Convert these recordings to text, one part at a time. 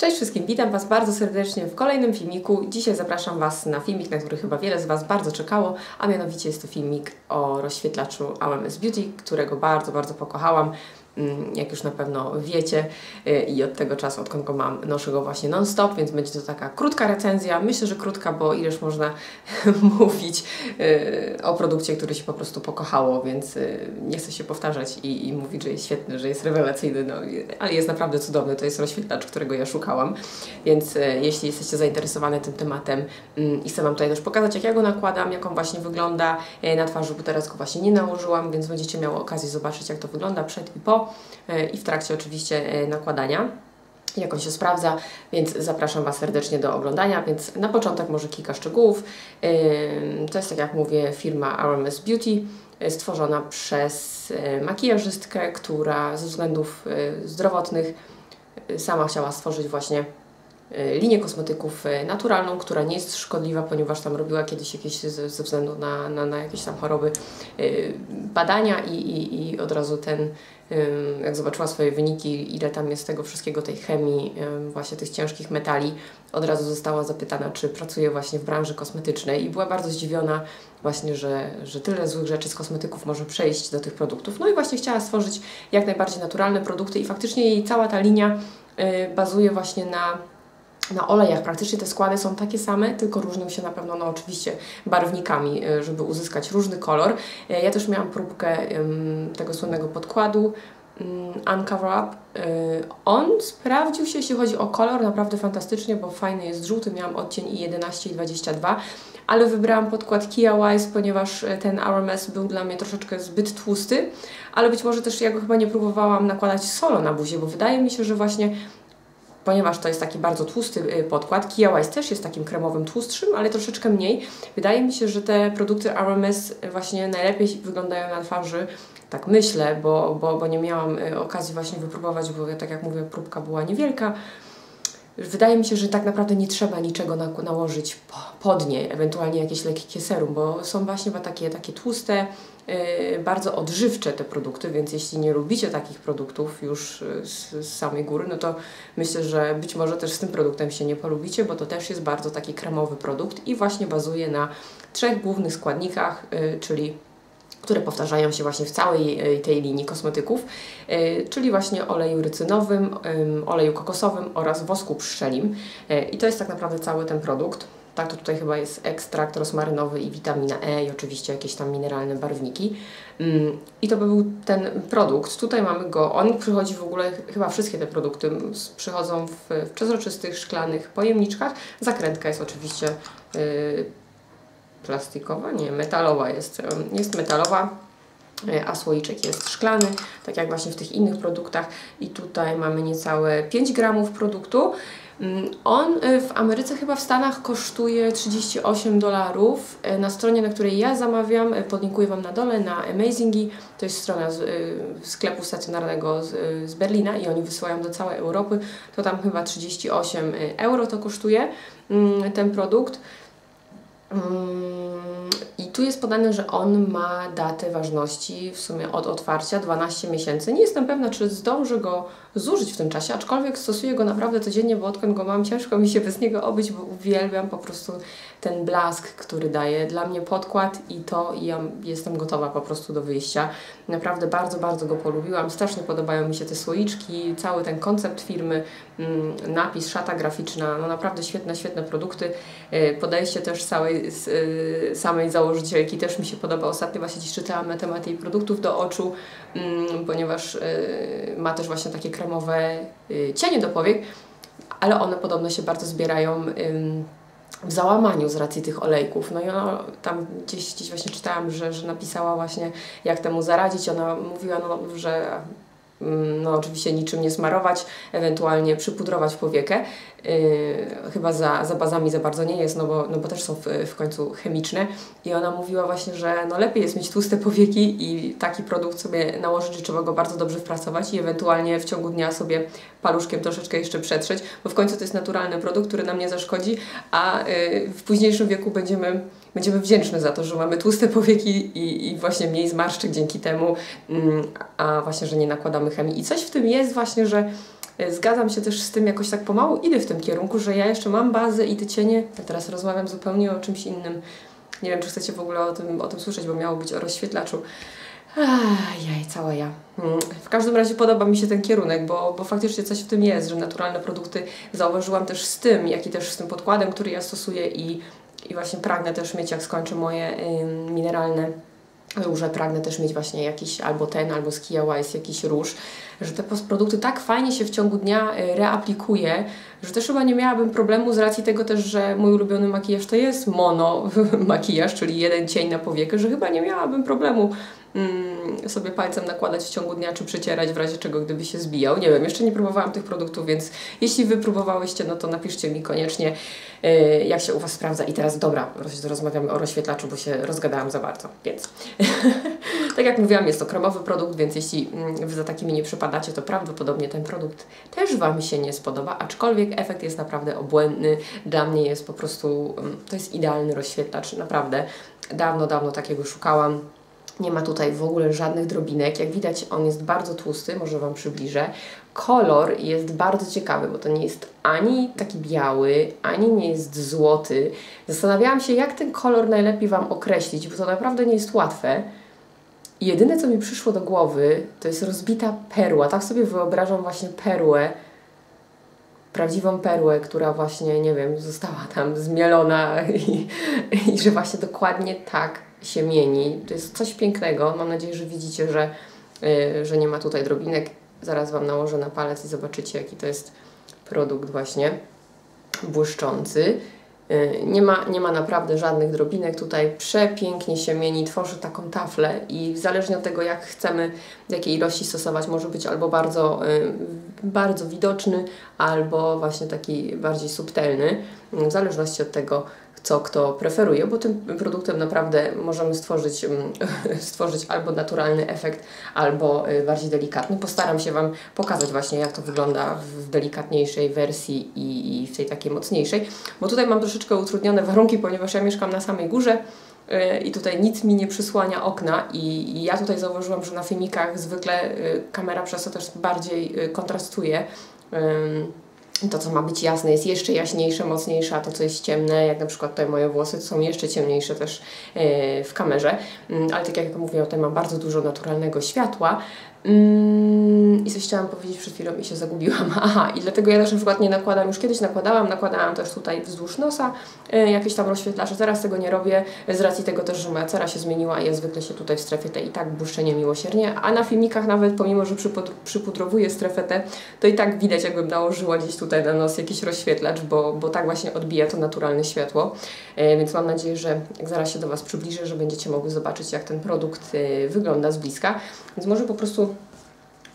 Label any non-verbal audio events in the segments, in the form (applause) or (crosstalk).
Cześć wszystkim, witam Was bardzo serdecznie w kolejnym filmiku. Dzisiaj zapraszam Was na filmik, na który chyba wiele z Was bardzo czekało, a mianowicie jest to filmik o rozświetlaczu AMS Beauty, którego bardzo, bardzo pokochałam. Mm, jak już na pewno wiecie y, i od tego czasu, odkąd go mam, noszę go właśnie non-stop, więc będzie to taka krótka recenzja. Myślę, że krótka, bo ileż można (laughs) mówić y, o produkcie, który się po prostu pokochało, więc y, nie chcę się powtarzać i, i mówić, że jest świetny, że jest rewelacyjny, no, ale jest naprawdę cudowny. To jest rozświetlacz, którego ja szukałam, więc jeśli jesteście zainteresowane tym tematem mm, i chcę Wam tutaj też pokazać, jak ja go nakładam, jak on właśnie wygląda na twarzy, bo teraz go właśnie nie nałożyłam, więc będziecie miały okazję zobaczyć, jak to wygląda przed i po. E, i w trakcie oczywiście e, nakładania jak on się sprawdza, więc zapraszam Was serdecznie do oglądania, więc na początek może kilka szczegółów. To jest, tak jak mówię, firma RMS Beauty, e, stworzona przez makijażystkę, która ze względów zdrowotnych sama chciała stworzyć właśnie linię kosmetyków naturalną, która nie jest szkodliwa, ponieważ tam robiła kiedyś jakieś ze, względu na, na, na jakieś tam choroby badania i, i, i od razu ten jak zobaczyła swoje wyniki, ile tam jest tego wszystkiego, tej chemii, właśnie tych ciężkich metali, od razu została zapytana, czy pracuje właśnie w branży kosmetycznej i była bardzo zdziwiona właśnie, że, że tyle złych rzeczy z kosmetyków może przejść do tych produktów. No i właśnie chciała stworzyć jak najbardziej naturalne produkty i faktycznie jej cała ta linia bazuje właśnie na na olejach praktycznie te składy są takie same, tylko różnią się na pewno, no oczywiście, barwnikami, y, żeby uzyskać różny kolor. Y, ja też miałam próbkę tego słynnego podkładu Uncover Up. Y, on sprawdził się, jeśli chodzi o kolor, naprawdę fantastycznie, bo fajny jest żółty, miałam odcień i 11 i 22, ale wybrałam podkład Kia Wise, ponieważ ten RMS był dla mnie troszeczkę zbyt tłusty, ale być może też ja go chyba nie próbowałam nakładać solo na buzię, bo wydaje mi się, że właśnie ponieważ to jest taki bardzo tłusty y, podkład. Kia Wise też jest takim kremowym, tłustszym, ale troszeczkę mniej. Wydaje mi się, że te produkty RMS właśnie najlepiej wyglądają na twarzy, tak myślę, bo, bo, bo nie miałam y, okazji właśnie wypróbować, bo tak jak mówię, próbka była niewielka. Wydaje mi się, że tak naprawdę nie trzeba niczego na, nałożyć pod nie, ewentualnie jakieś lekkie serum, bo są właśnie takie, takie tłuste, yy, bardzo odżywcze te produkty, więc jeśli nie lubicie takich produktów już y, z, z, samej góry, no to myślę, że być może też z tym produktem się nie polubicie, bo to też jest bardzo taki kremowy produkt i właśnie bazuje na trzech głównych składnikach, yy, czyli które powtarzają się właśnie w całej e, tej linii kosmetyków, e, czyli właśnie oleju rycynowym, oleju kokosowym oraz wosku pszczelim. E, I to jest tak naprawdę cały ten produkt. Tak, to tutaj chyba jest ekstrakt rozmarynowy i witamina E i oczywiście jakieś tam mineralne barwniki. Mm, I to by był ten produkt. Tutaj mamy go, on przychodzi w ogóle, chyba wszystkie te produkty przychodzą w przezroczystych, szklanych pojemniczkach. Zakrętka jest oczywiście plastikowa, nie, metalowa jest, jest metalowa, e, a słoiczek jest szklany, tak jak właśnie w tych innych produktach i tutaj mamy niecałe 5 gramów produktu. Mm, on e, w Ameryce, chyba w Stanach kosztuje 38 dolarów. E, na stronie, na której ja zamawiam, podlinkuję Wam na dole, na Amazingi, to jest strona z, sklepu stacjonarnego z, z Berlina i oni wysyłają do całej Europy, to tam chyba 38 euro to kosztuje mm, ten produkt. I tu jest podane, że on ma datę ważności w sumie od otwarcia 12 miesięcy. Nie jestem pewna, czy zdążę go zużyć w tym czasie, aczkolwiek stosuję go naprawdę codziennie, bo odkąd go mam, ciężko mi się bez niego obyć, bo uwielbiam po prostu ten blask, który daje dla mnie podkład i to i ja jestem gotowa po prostu do wyjścia. Naprawdę bardzo, bardzo go polubiłam. Strasznie podobają mi się te słoiczki, cały ten koncept firmy, mm, napis, szata graficzna, no naprawdę świetne, świetne produkty. E, podejście też całej, e, samej założycielki też mi się podoba. Ostatnio właśnie dziś czytałam na temat jej produktów do oczu, mm, ponieważ e, ma też właśnie takie kremowe cienie do powiek, ale one podobno się bardzo zbierają w załamaniu z racji tych olejków. No i ona tam gdzieś, gdzieś właśnie czytałam, że, że napisała właśnie jak temu zaradzić. Ona mówiła, no, że no oczywiście niczym nie smarować, ewentualnie przypudrować powiekę. Yy, chyba za, za bazami za bardzo nie jest, no bo, no bo też są w, w końcu chemiczne. I ona mówiła właśnie, że no lepiej jest mieć tłuste powieki i taki produkt sobie nałożyć, że trzeba go bardzo dobrze wpracować i ewentualnie w ciągu dnia sobie paluszkiem troszeczkę jeszcze przetrzeć, bo w końcu to jest naturalny produkt, który nam nie zaszkodzi, a yy, w późniejszym wieku będziemy będziemy wdzięczni za to, że mamy tłuste powieki i, i właśnie mniej zmarszczek dzięki temu, mm, a właśnie, że nie nakładamy chemii. I coś w tym jest właśnie, że zgadzam się też z tym, jakoś tak pomału idę w tym kierunku, że ja jeszcze mam bazę i te cienie, ja teraz rozmawiam zupełnie o czymś innym. Nie wiem, czy chcecie w ogóle o tym, o tym słyszeć, bo miało być o rozświetlaczu. Jaj, cała ja. Hmm. W każdym razie podoba mi się ten kierunek, bo, bo faktycznie coś w tym jest, że naturalne produkty zauważyłam też z tym, jak i też z tym podkładem, który ja stosuję i, i właśnie pragnę też mieć, jak skończę moje mineralne róże, pragnę też mieć właśnie jakiś albo ten, albo z Kia jakiś róż, że te produkty tak fajnie się w ciągu dnia y, reaplikuje, że też chyba nie miałabym problemu z racji tego też, że mój ulubiony makijaż to jest mono (laughs) makijaż, czyli jeden cień na powiekę, że chyba nie miałabym problemu mm, sobie palcem nakładać w ciągu dnia, czy przecierać w razie czego, gdyby się zbijał. Nie wiem, jeszcze nie próbowałam tych produktów, więc jeśli Wy próbowałyście, no to napiszcie mi koniecznie, yy, jak się u Was sprawdza. I teraz, dobra, rozmawiamy o rozświetlaczu, bo się rozgadałam za bardzo, więc (laughs) tak jak mówiłam, jest to kremowy produkt, więc jeśli mm, Wy za takimi nie przypadacie, to prawdopodobnie ten produkt też Wam się nie spodoba, aczkolwiek efekt jest naprawdę obłędny. Dla mnie jest po prostu, mm, to jest idealny rozświetlacz, naprawdę. Dawno, dawno takiego szukałam. Nie ma tutaj w ogóle żadnych drobinek. Jak widać, on jest bardzo tłusty, może Wam przybliżę. Kolor jest bardzo ciekawy, bo to nie jest ani taki biały, ani nie jest złoty. Zastanawiałam się, jak ten kolor najlepiej Wam określić, bo to naprawdę nie jest łatwe. Jedyne, co mi przyszło do głowy, to jest rozbita perła. Tak sobie wyobrażam właśnie perłę, prawdziwą perłę, która właśnie, nie wiem, została tam zmielona (laughs) i, i że właśnie dokładnie tak się mieni. To jest coś pięknego. Mam nadzieję, że widzicie, że, yy, że nie ma tutaj drobinek. Zaraz Wam nałożę na palec i zobaczycie, jaki to jest produkt właśnie błyszczący. Yy, nie ma, nie ma naprawdę żadnych drobinek. Tutaj przepięknie się mieni, tworzy taką taflę i zależnie od tego, jak chcemy, jakiej ilości stosować, może być albo bardzo, yy, bardzo widoczny, albo właśnie taki bardziej subtelny, w zależności od tego, co kto preferuje, bo tym produktem naprawdę możemy stworzyć, mm, (laughs) stworzyć albo naturalny efekt, albo y, bardziej delikatny. Postaram się Wam pokazać właśnie, jak to wygląda w delikatniejszej wersji i, w tej takiej mocniejszej, bo tutaj mam troszeczkę utrudnione warunki, ponieważ ja mieszkam na samej górze, y, i tutaj nic mi nie przysłania okna i, ja tutaj zauważyłam, że na filmikach zwykle y, kamera przez to też bardziej kontrastuje to, co ma być jasne, jest jeszcze jaśniejsze, mocniejsze, a to, co jest ciemne, jak na przykład tutaj moje włosy, są jeszcze ciemniejsze też yy, w kamerze. Yy, ale tak jak mówiłam, tutaj mam bardzo dużo naturalnego światła, Mm, I coś chciałam powiedzieć przed chwilą i się zagubiłam. (laughs) Aha, i dlatego ja też na przykład nie nakładam, już kiedyś nakładałam, nakładałam też tutaj wzdłuż nosa y, jakieś tam rozświetlacze. Teraz tego nie robię z racji tego też, że moja cera się zmieniła i ja zwykle się tutaj w strefie tej i tak błyszczę miłosiernie, a na filmikach nawet pomimo, że przypudrowuję strefę tę, to i tak widać jakbym nałożyła gdzieś tutaj na nos jakiś rozświetlacz, bo, bo tak właśnie odbija to naturalne światło. Y, więc mam nadzieję, że jak zaraz się do Was przybliżę, że będziecie mogły zobaczyć jak ten produkt y, wygląda z bliska. Więc może po prostu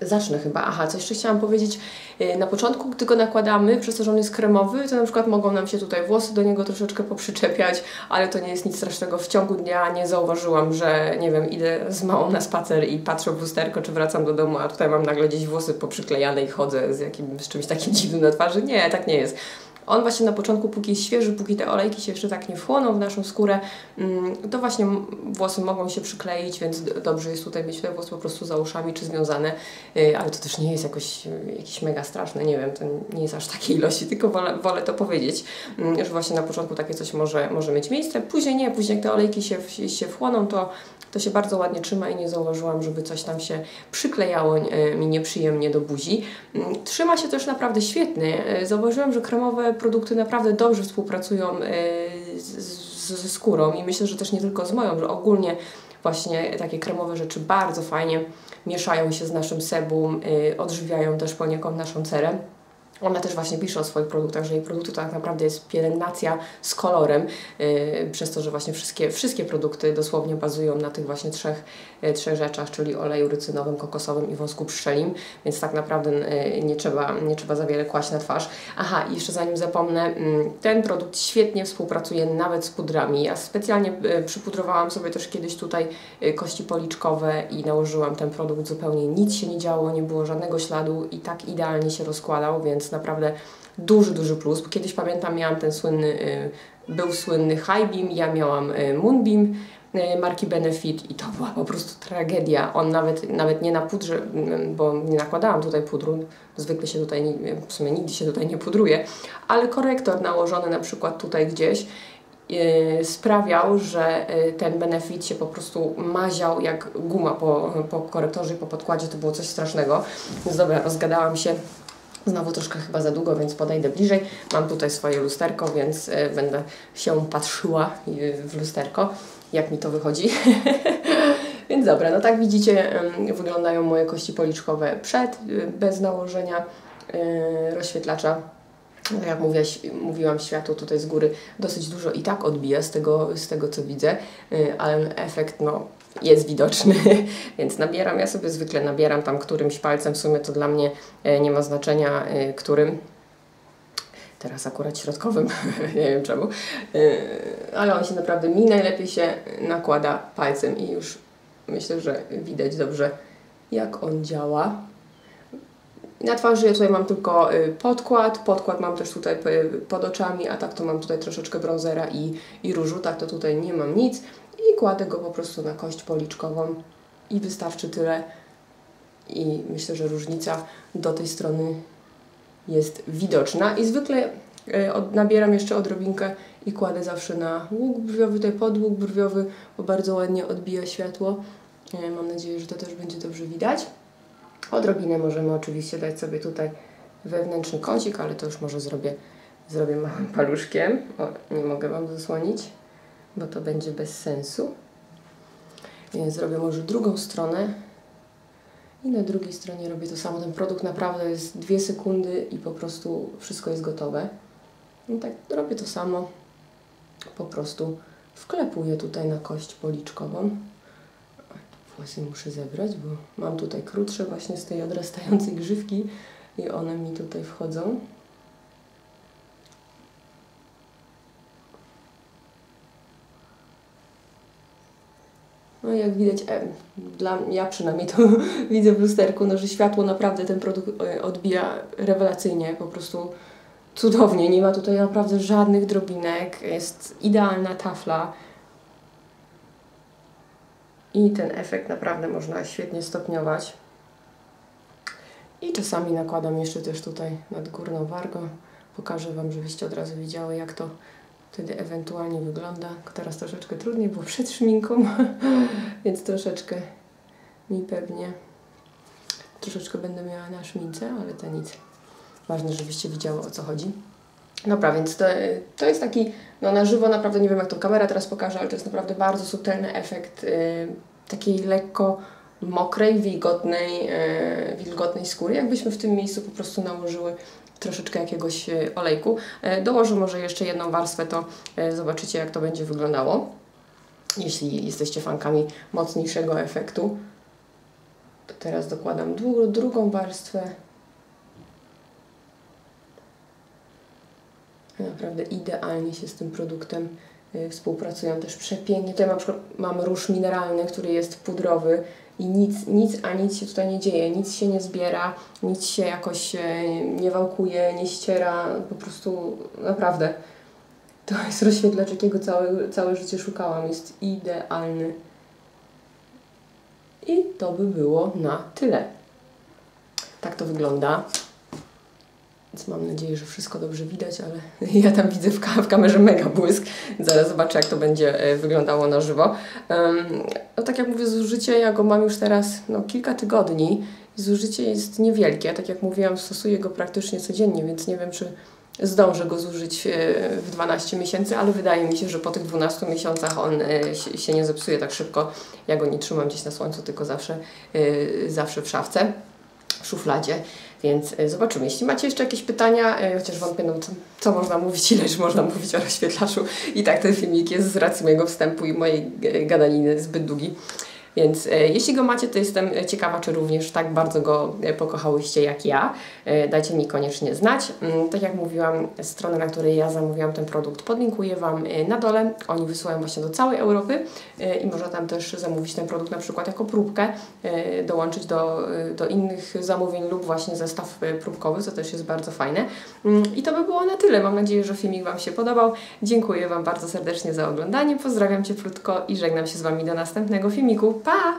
Zacznę chyba. Aha, co jeszcze chciałam powiedzieć. Y, na początku, gdy go nakładamy, przez to, że on jest kremowy, to na przykład mogą nam się tutaj włosy do niego troszeczkę poprzyczepiać, ale to nie jest nic strasznego. W ciągu dnia nie zauważyłam, że nie wiem, idę z małą na spacer i patrzę w lusterko, czy wracam do domu, a tutaj mam nagle gdzieś włosy poprzyklejane i chodzę z, jakim, z czymś takim (laughs) dziwnym na twarzy. Nie, tak nie jest. On właśnie na początku, póki jest świeży, póki te olejki się jeszcze tak nie wchłoną w naszą skórę, mm, to właśnie włosy mogą się przykleić, więc dobrze jest tutaj mieć te włosy po prostu za uszami czy związane, y, ale to też nie jest jakoś y, jakieś mega straszne, nie wiem, to nie jest aż takiej ilości, tylko wolę, wolę to powiedzieć, mm, że właśnie na początku takie coś może, może mieć miejsce, później nie, później jak te olejki się, się wchłoną, to to się bardzo ładnie trzyma i nie zauważyłam, żeby coś tam się przyklejało e, mi nieprzyjemnie do buzi. Mm, trzyma się też naprawdę świetnie. Zauważyłam, że kremowe produkty naprawdę dobrze współpracują e, ze skórą i myślę, że też nie tylko z moją, że ogólnie właśnie takie kremowe rzeczy bardzo fajnie mieszają się z naszym sebum, odżywiają też poniekąd naszą cerę. Ona też właśnie pisze o swoich produktach, że jej produkty to tak naprawdę jest pielęgnacja z kolorem, yy, przez to, że właśnie wszystkie, wszystkie produkty dosłownie bazują na tych właśnie trzech, yy, trzech rzeczach, czyli oleju rycynowym, kokosowym i wosku pszczelim, więc tak naprawdę yy, nie, trzeba, nie trzeba za wiele kłaść na twarz. Aha, i jeszcze zanim zapomnę, mm, ten produkt świetnie współpracuje nawet z pudrami. Ja specjalnie y, przypudrowałam sobie też kiedyś tutaj y, kości policzkowe i nałożyłam ten produkt zupełnie nic się nie działo, nie było żadnego śladu i tak idealnie się rozkładał, więc naprawdę duży, duży plus, kiedyś pamiętam, miałam ten słynny, y, był słynny High Beam, ja miałam y, Moonbeam e, marki Benefit i to (laughs) była po prostu tragedia. On nawet, nawet nie na pudrze, mm, bo nie nakładałam tutaj pudru, zwykle się tutaj, w sumie nigdy się tutaj nie pudruje, ale korektor nałożony na przykład tutaj gdzieś sprawiał, że ten benefit się po prostu maział jak guma po, po korektorze i po podkładzie, to było coś strasznego. Więc dobra, rozgadałam się. Znowu troszkę chyba za długo, więc podejdę bliżej. Mam tutaj swoje lusterko, więc y, będę się patrzyła y, w lusterko, jak mi to wychodzi. (laughs) więc dobra, no tak widzicie, wyglądają moje kości policzkowe przed, y, bez nałożenia rozświetlacza. Tak jak mówię, mówiłam, światło tutaj z góry dosyć dużo i tak odbija z tego, z tego co widzę, ale efekt no, jest widoczny, (laughs) więc nabieram, ja sobie zwykle nabieram tam którymś palcem, w sumie to dla mnie e, nie ma znaczenia e, którym, teraz akurat środkowym, (laughs) nie wiem czemu, e, ale on się naprawdę, mi najlepiej się nakłada palcem i już myślę, że widać dobrze jak on działa. Na twarzy ja tutaj mam tylko podkład, podkład mam też tutaj pod oczami, a tak to mam tutaj troszeczkę bronzera i, i różu, tak to tutaj nie mam nic i kładę go po prostu na kość policzkową i wystarczy tyle. I myślę, że różnica do tej strony jest widoczna i zwykle e, od, nabieram jeszcze odrobinkę i kładę zawsze na łuk brwiowy, tutaj podłóg brwiowy, bo bardzo ładnie odbija światło. E, mam nadzieję, że to też będzie dobrze widać. Odrobinę możemy oczywiście dać sobie tutaj wewnętrzny kącik, ale to już może zrobię, zrobię małym paluszkiem. O, nie mogę Wam zasłonić bo to będzie bez sensu. Więc zrobię może drugą stronę i na drugiej stronie robię to samo. Ten produkt naprawdę jest dwie sekundy i po prostu wszystko jest gotowe. I tak robię to samo. Po prostu wklepuję tutaj na kość policzkową. Włosy muszę zebrać, bo mam tutaj krótsze właśnie z tej odrastającej grzywki i one mi tutaj wchodzą. No jak widać, dla ja przynajmniej to (laughs) widzę w lusterku, no, że światło naprawdę ten produkt e, odbija rewelacyjnie, po prostu cudownie. Nie ma tutaj naprawdę żadnych drobinek, jest idealna tafla. I ten efekt naprawdę można świetnie stopniować. I czasami nakładam jeszcze też tutaj nad górną wargą. Pokażę Wam, żebyście od razu widziały, jak to wtedy ewentualnie wygląda. Teraz troszeczkę trudniej, bo przed szminką, (laughs) więc troszeczkę mi pewnie troszeczkę będę miała na szmince, ale to nic. Ważne, żebyście widziały o co chodzi. Dobra, więc to, to jest taki, no na żywo naprawdę nie wiem jak to kamera teraz pokaże, ale to jest naprawdę bardzo subtelny efekt y, takiej lekko mokrej, wilgotnej, y, wilgotnej skóry. Jakbyśmy w tym miejscu po prostu nałożyły troszeczkę jakiegoś e, olejku. E, dołożę może jeszcze jedną warstwę, to e, zobaczycie jak to będzie wyglądało. Jeśli jesteście fankami mocniejszego efektu. To teraz dokładam drugą warstwę. Naprawdę idealnie się z tym produktem współpracują też przepięknie. Tutaj na przykład mam róż mineralny, który jest pudrowy i nic, nic, a nic się tutaj nie dzieje, nic się nie zbiera, nic się jakoś nie wałkuje, nie ściera, po prostu naprawdę to jest rozświetlacz, jakiego całe, całe życie szukałam, jest idealny. I to by było na tyle. Tak to wygląda. Więc mam nadzieję, że wszystko dobrze widać, ale (laughs) ja tam widzę w, w kamerze mega błysk. Zaraz zobaczę, jak to będzie e, wyglądało na żywo. No tak jak mówię, zużycie, ja go mam już teraz no, kilka tygodni. Zużycie jest niewielkie. Tak jak mówiłam, stosuję go praktycznie codziennie, więc nie wiem, czy zdążę go zużyć e, w 12 miesięcy, ale wydaje mi się, że po tych 12 miesiącach on e, się nie zepsuje tak szybko. Ja go nie trzymam gdzieś na słońcu, tylko zawsze, zawsze w szafce, w szufladzie. Więc e, zobaczymy. Jeśli macie jeszcze jakieś pytania, e, chociaż wątpię, no co, co można mówić, ileż można mówić o rozświetlaczu. I tak ten filmik jest z racji mojego wstępu i mojej gadaniny zbyt długi. Więc e, jeśli go macie, to jestem ciekawa, czy również tak bardzo go e, pokochałyście jak ja. E, Dajcie mi koniecznie znać. Mm, Tak jak mówiłam, stronę, na której ja zamówiłam ten produkt, podlinkuję Wam na dole. Oni wysyłają właśnie do całej Europy i można tam też zamówić ten produkt na przykład jako próbkę, dołączyć do, do innych zamówień lub właśnie zestaw próbkowy, co też jest bardzo fajne. Mm, I to by było na tyle. Mam nadzieję, że filmik Wam się podobał. Dziękuję Wam bardzo serdecznie za oglądanie. Pozdrawiam Cię krótko i żegnam się z Wami do następnego filmiku. Tá.